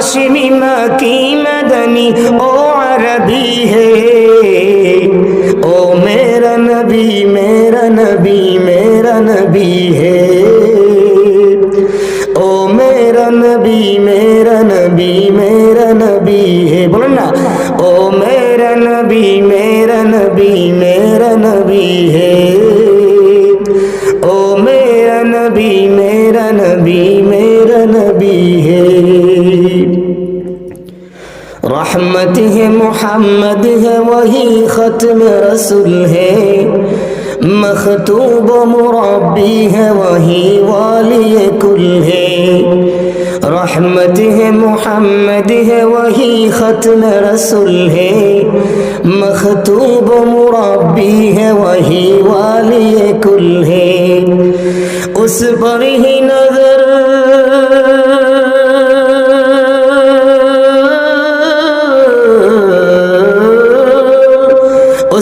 ہاشمی مکی مدنی، او عربی ہے۔ او میرا نبی میرا نبی میرا نبی ہے۔ او میرا نبی میرا نبی میرا نبی ہے۔ بولن نا۔ او میرا نبی میرا نبی میرا نبی ہے۔ او میرا نبی میرا نبی میرا نبی ہے۔ رحمت ہے محمد ہے وہی ختم رسول ہے مختوب و مربی ہے وہی والی کل ہے رحمت ہے محمد ہے وہی ختم رسول ہے مختوب و مربی ہے وہی والی کل ہے اس پر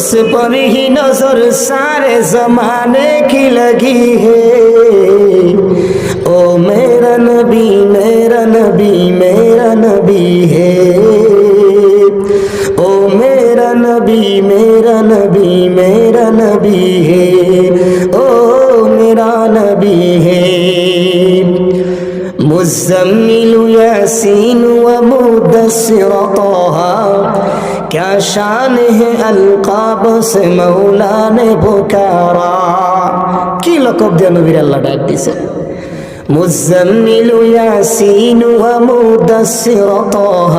اس پر ہی نظر سارے زمانے کی لگی ہے۔ او میرا نبی میرا نبی میرا نبی ہے۔ او میرا نبی میرا نبی میرا نبی ہے۔ او میرا نبی ہے۔ مزمل یاسین و مدثر طه کیا شان ہے القاب سے مولا نے بکارا কি লকব দিয়ে নবীর আল্লাহ ডাক দিছে مزمل یاسین و مدثر طه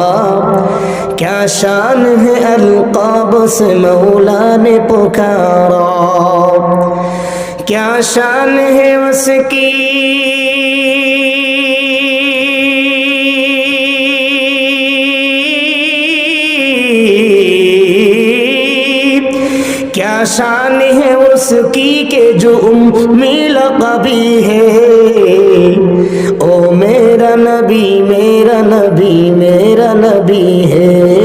کیا شان ہے القاب سے مولا نے پکارا کیا شان ہے اس کی کیا شان ہے اس کی کہ جو امی لقبی ہے؟ او میرا نبی میرا نبی میرا نبی ہے۔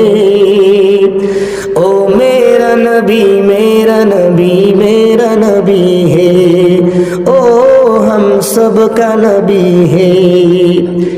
او میرا نبی میرا نبی میرا نبی ہے۔ او ہم سب کا نبی ہے۔